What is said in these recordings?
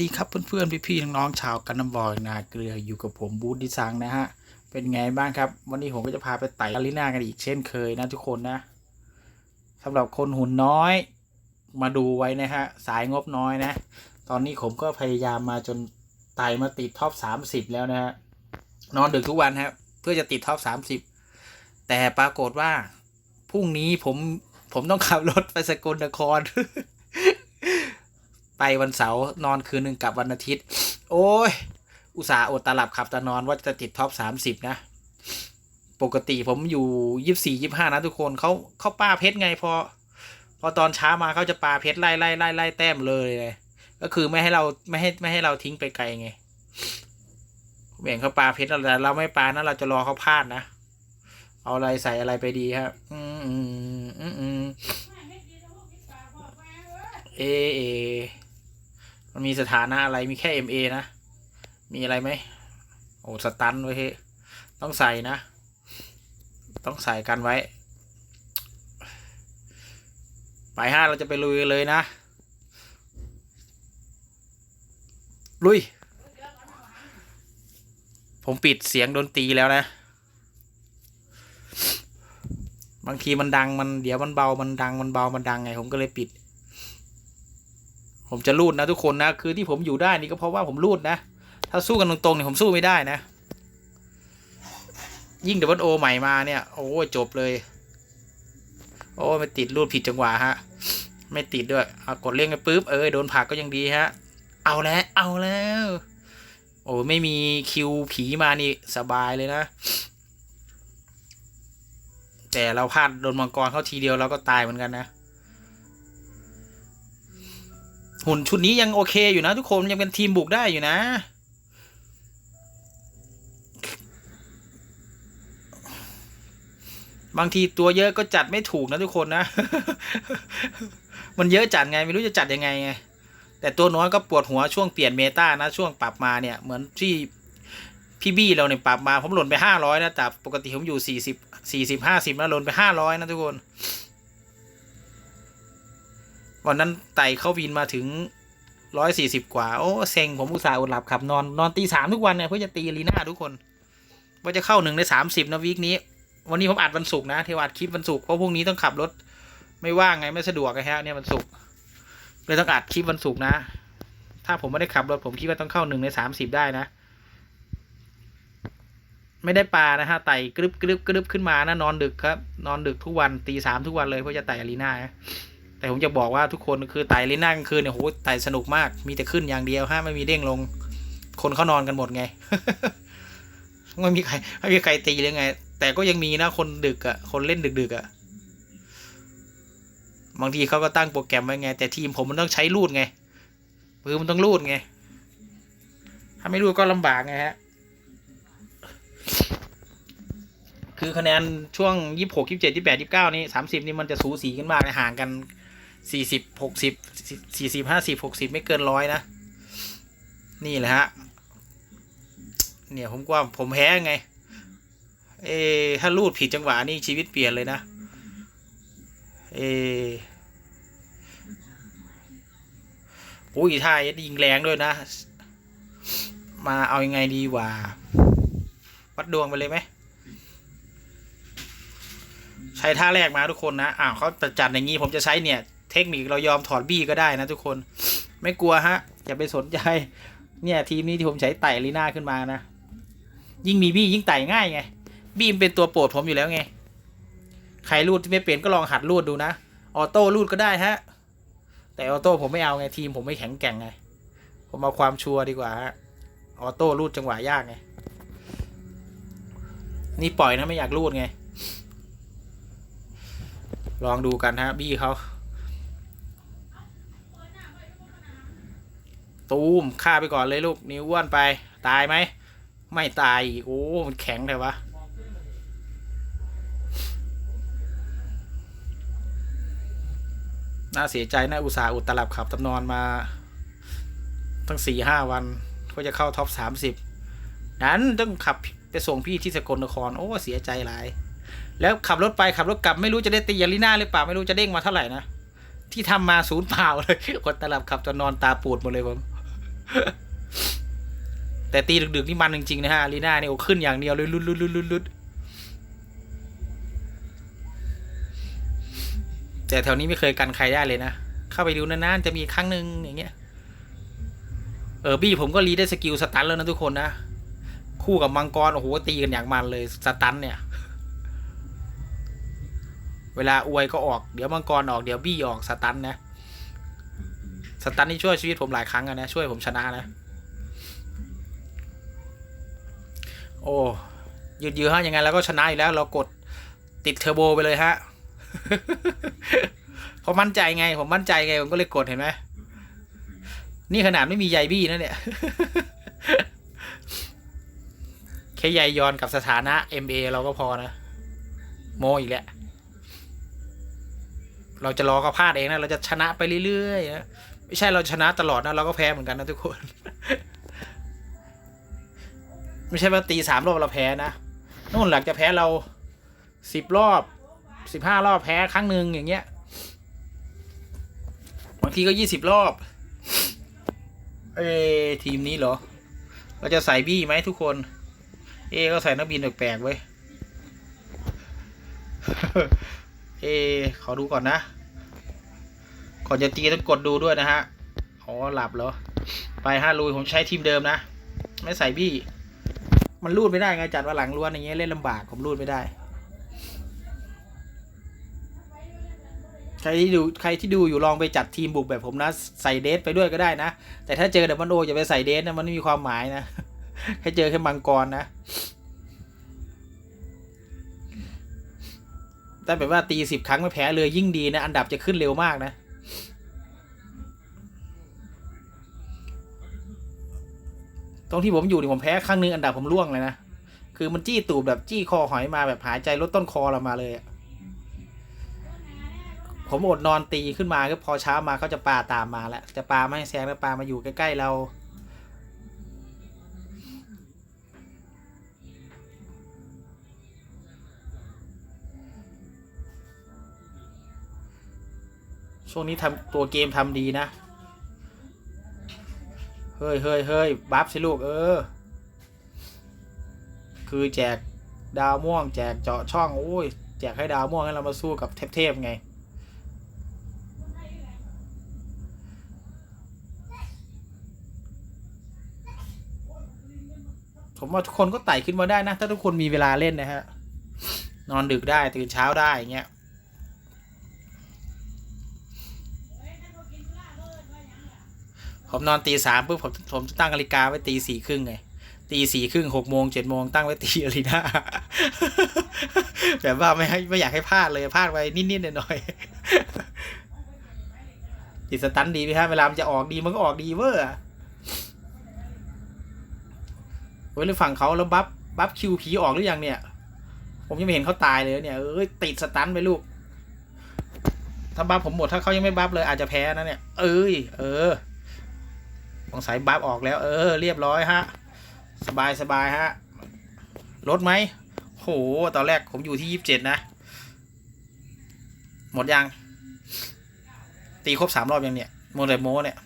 ดีครับเพื่อนๆ พี่ๆ น้องๆ ชาวกันน้ำบอยนาเกลืออยู่กับผมบูธดิซังนะฮะ เป็นไงบ้างครับ วันนี้ผมก็จะพาไปไต่อารีนากันอีกเช่นเคยนะทุกคนนะสำหรับคนหุ่นน้อย มาดูไว้นะฮะ สายงบน้อยนะ ตอนนี้ผมก็พยายามมาจนไต่มาติดท็อปสามสิบแล้วนะฮะ นอนดึกทุกวันครับ เพื่อจะติดท็อปสามสิบแต่ปรากฏว่าพรุ่งนี้ผมผมต้องขับรถไปสกลนคร ไปวันเสาร์นอนคืนหนึ่งกับวันอาทิตย์ โอ้ย อุตส่าห์อดตาหลับขับตานอนว่าจะติดท็อปสามสิบนะ ปกติผมอยู่ยี่สี่ยี่ห้านะทุกคนเขาเขาป้าเพชรไงพอ พอตอนเช้ามาเขาจะปาเพชรไล่ไล่ไล่ไล่แต้มเลยเลยก็คือไม่ให้เราไม่ให้ไม่ให้เราทิ้งไปไกลไงเหวี่ยงเขาปาเพชรเราแต่เราไม่ปานะเราจะรอเขาพลาดนะ เอาอะไรใส่อะไรไปดีครับอืมอืมอืมเอเอ มันมีสถานะอะไรมีแค่ MA นะ มีอะไรไหมโอ้สตันไว้เฮ้ต้องใส่นะ ต้องใส่กันไว้ ไปห้าเราจะไปลุยเลยนะ ลุย ผมปิดเสียงดนตรีแล้วนะ บางทีมันดังมันเดี๋ยวมันเบามันดังมันเบามันดังไง ผมก็เลยปิด ผมจะรูดนะทุกคนนะ คือที่ผมอยู่ได้นี่ก็เพราะว่าผมรูดนะ ถ้าสู้กันตรงๆเนี่ยผมสู้ไม่ได้นะ ยิ่งเดวันโอใหม่มาเนี่ย โอ้จบเลย โอ้ไม่ติดรูดผิดจังหวะฮะ ไม่ติดด้วยเอากดเล่งไปปุ๊บเออโดนผักก็ยังดีฮะ เอาแล้วเอาแล้ว โอ้ไม่มีคิวผีมานี่สบายเลยนะแต่เราพลาดโดนมังกรเข้าทีเดียวเราก็ตายเหมือนกันนะ หุ่นชุดนี้ยังโอเคอยู่นะทุกคนยังเป็นทีมบุกได้อยู่นะบางทีตัวเยอะก็จัดไม่ถูกนะทุกคนนะ มันเยอะจัดไงไม่รู้จะจัดยังไงไง แต่ตัวน้อยก็ปวดหัวช่วงเปลี่ยนเมตานะ ช่วงปรับมาเนี่ย เหมือนที่พี่บี้เราเนี่ยปรับมาผมหล่นไปห้าร้อยนะแต่ปกติผมอยู่สี่สิบสี่สิบห้าสิบแล้วหล่นไปห้าร้อยนะทุกคน วันนั้นไต่เข้าวินมาถึงร้อยสี่สิบกว่า โอ้เซ็งผมอุตส่าห์อดหลับขับ นอนนอนตีสามทุกวันเนี่ยเพื่อจะตีลีน่าทุกคน ว่าจะเข้าหนึ่งในสามสิบนะวีคนี้ วันนี้ผมอัดวันศุกร์นะเที่อัดคลิปวันศุกร์เพราะพรุ่งนี้ต้องขับรถ ไม่ว่างไงไม่สะดวกไงฮะเนี่ยวันศุกร์เลยต้องอัดคลิปวันศุกร์นะ ถ้าผมไม่ได้ขับรถผมคิดว่าต้องเข้าหนึ่งในสามสิบได้นะ ไม่ได้ปลานะฮะไต่กรึบกรึบกรึบขึ้นมานะนอนดึกครับ นอนดึกทุกวันตีสามทุกวันเลยเพื่อจะไต่อลีน่านะ แต่ผมจะบอกว่าทุกคนคือไต่ลิ้นหน้ากลางคืนเนี่ยโหไต่สนุกมาก มีแต่ขึ้นอย่างเดียวฮะไม่มีเด้งลง คนเขานอนกันหมดไงไม่มีใครไม่มีใครตีเลยไง แต่ก็ยังมีนะคนดึกอะ่ะ คนเล่นดึกๆอะ่ะบางทีเขาก็ตั้งโปรแกรมไว้ไง แต่ทีมผมมันต้องใช้รูดไงมือมันต้องรูดไง ถ้าไม่รูดก็ลำบากไงฮะ คือคะแนนช่วงยี่สิบหกยี่สิบเจ็ดยี่สิบแปดยี่สิบเก้านี่สามสิบนี่มันจะสูสีกันมากเลยห่างกัน สี่สิบหกสิบสี่สิบห้าสิบหกสิบไม่เกินร้อยนะ นี่แหละฮะ เนี่ยผมว่าผมแพ้ไง เอถ้าลูดผิดจังหวะนี่ชีวิตเปลี่ยนเลยนะ เออโอ้ยท่ายิงแรงด้วยนะ มาเอายังไงดีวะวัดดวงไปเลยไหมใช้ท่าแรกมาทุกคนนะ อ้าวเขาจัดอย่างนี้ผมจะใช้เนี่ย เทคนิคเรายอมถอดบี้ก็ได้นะทุกคนไม่กลัวฮะอย่าไปสนใจ เนี่ยทีมนี้ที่ผมใช้ไต่ลีน่าขึ้นมานะ ยิ่งมีบี้ยิ่งไต่ง่ายไง บี้มันเป็นตัวโปรดผมอยู่แล้วไง ใครรูดที่ไม่เป็นก็ลองหัดรูดดูนะ ออโต้รูดก็ได้ฮะ แต่ออโต้ผมไม่เอาไงทีมผมไม่แข็งแกร่งไง ผมเอาความชัวร์ดีกว่าฮะ ออโต้รูดจังหวะยากไง นี่ปล่อยนะไม่อยากรูดไง ลองดูกันฮะบี้เขา ตูมฆ่าไปก่อนเลยลูก นิ้วอ้วนไป ตายไหม ไม่ตายอีกโอ้ มันแข็งเลยวะ น่าเสียใจนะอุตส่าห์อุตลับขับตำนอนมา ตั้งสี่ห้าวันก็จะเข้าท็อปสามสิบนั้นต้องขับไปส่งพี่ที่สกลนคร โอ้ เสียใจหลาย แล้วขับรถไปขับรถกลับไม่รู้จะได้ตียาลิน่าหรือเปล่าไม่รู้จะเด้งมาเท่าไหร่นะที่ทำมาศูนย์เปล่าเลยคนตลับขับจนนอนตาปูดหมดเลยผม แต่ตีดึกๆนี่มันจริงๆนะฮะอารีน่าเนี่ยโอ้ขึ้นอย่างเดียวเลยลุดลุดลุดลุดลุดแต่แถวนี้ไม่เคยกันใครได้เลยนะ เข้าไปดูนานๆจะมีครั้งหนึ่งอย่างเงี้ย เออบี้ผมก็รีได้สกิลสตันแล้วนะทุกคนนะ คู่กับมังกรโอ้โหตีกันอย่างมันเลยสตันเนี่ย เวลาอวยก็ออกเดี๋ยวมังกรออกเดี๋ยวบี้ออกสตันนะ สตันนี่ช่วยชีวิตผมหลายครั้งอะนะช่วยผมชนะนะ โอ้ยืดเยื้อฮะยังไงเราก็ชนะอยู่แล้ว เรากดติดเทอร์โบไปเลยฮะเพราะมั่นใจไง ผมมั่นใจไง ผมก็เลยกดเห็นไหมนี่ขนาดไม่มีใยบี้นะเนี่ยแค่ใยยอนกับสถานะ MA เราก็พอนะ โมอีกแล้วเราจะรอเขาพลาดเองนะ เราจะชนะไปเรื่อยๆนะ ไม่ใช่เราชนะตลอดนะ เราก็แพ้เหมือนกันนะทุกคน ไม่ใช่ว่าตีสามรอบเราแพ้นะนู่นหลังจะแพ้เราสิบรอบสิบห้ารอบแพ้ครั้งหนึ่งอย่างเงี้ยบางทีก็ยี่สิบรอบ เอทีมนี้เหรอ เราจะใส่บี้ไหมทุกคน เอก็ใส่นักบินแปลกๆไว้ยเอขอดูก่อนนะ ก่อนจะตีต้องกดดูด้วยนะฮะอ๋อหลับเหรอ ไปฮะลุยผมใช้ทีมเดิมนะ ไม่ใส่บี้ มันรูดไม่ได้ไงจัดว่าหลังล้วนอย่างเงี้ยเล่นลำบากผมรูดไม่ได้ ใครที่ดูใครที่ดูอยู่ลองไปจัดทีมบุกแบบผมนะ ใส่เดทไปด้วยก็ได้นะ แต่ถ้าเจอเดมันโออย่าไปใส่เดทนะมันไม่มีความหมายนะให้เจอแค่มังกรนะแต่แบบว่าตีสิบครั้งไม่แพ้เลยยิ่งดีนะ อันดับจะขึ้นเร็วมากนะ ตรงที่ผมอยู่นี่ผมแพ้ครั้งหนึงอันดับผมร่วงเลยนะ คือมันจี้ตูดแบบจี้คอหอยมาแบบหายใจลดต้นคอเรามาเลยผมอดนอนตีขึ้นมาก็พอเช้ามาเขาจะปลาตามมาแล้วจะปลาไม่ให้แซงแล้วปลามาอยู่ใกล้ๆเรา ช่วงนี้ทำตัวเกมทำดีนะ ฮ้ยเฮ้ยเฮ้ยบัฟสิลูกเออ คือแจกดาวม่วง แจกเจาะช่องโอ้ยแจกให้ดาวม่วงให้เรามาสู้กับเทพๆไงผมว่าทุกคนก็ไต่ขึ้นมาได้นะ ถ้าทุกคนมีเวลาเล่นนะฮะ นอนดึกได้ตื่นเช้าได้อย่างเงี้ย ผมนอนตีสามปุ๊บผมผมตั้งนาฬิกาไว้ตีสี่ครึ่งไงตีสี่ครึ่งหกโมงเจ็ดโมงตั้งไว้ตีอารีนาแบบว่าไม่ให้ไม่อยากให้พลาดเลยพลาดไปนิดๆหน่อยๆติดสตันดีไหมฮะเวลามันจะออกดีมันก็ออกดีเวอร์อะเว้ยหรือฝั่งเขาแล้วบัฟบัฟคิวผีออกหรือยังเนี่ย ผมยังไม่เห็นเขาตายเลยเนี่ยเอ้ยติดสตันไปลูกถ้าบัฟผมหมดถ้าเขายังไม่บัฟเลยอาจจะแพ้นะเนี่ย เอ้ยเออ สงสัยบัฟออกแล้ว เออ เรียบร้อยฮะ สบายสบายฮะ ลดไหมโห ตอนแรกผมอยู่ที่ยี่สิบเจ็ดนะ หมดยัง ตีครบสามรอบยังเนี่ย โมเดลโมเนี่ย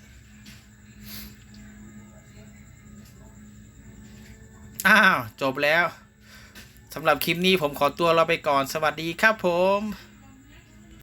อ้าว จบแล้วสำหรับคลิปนี้ผมขอตัวเราไปก่อน สวัสดีครับผม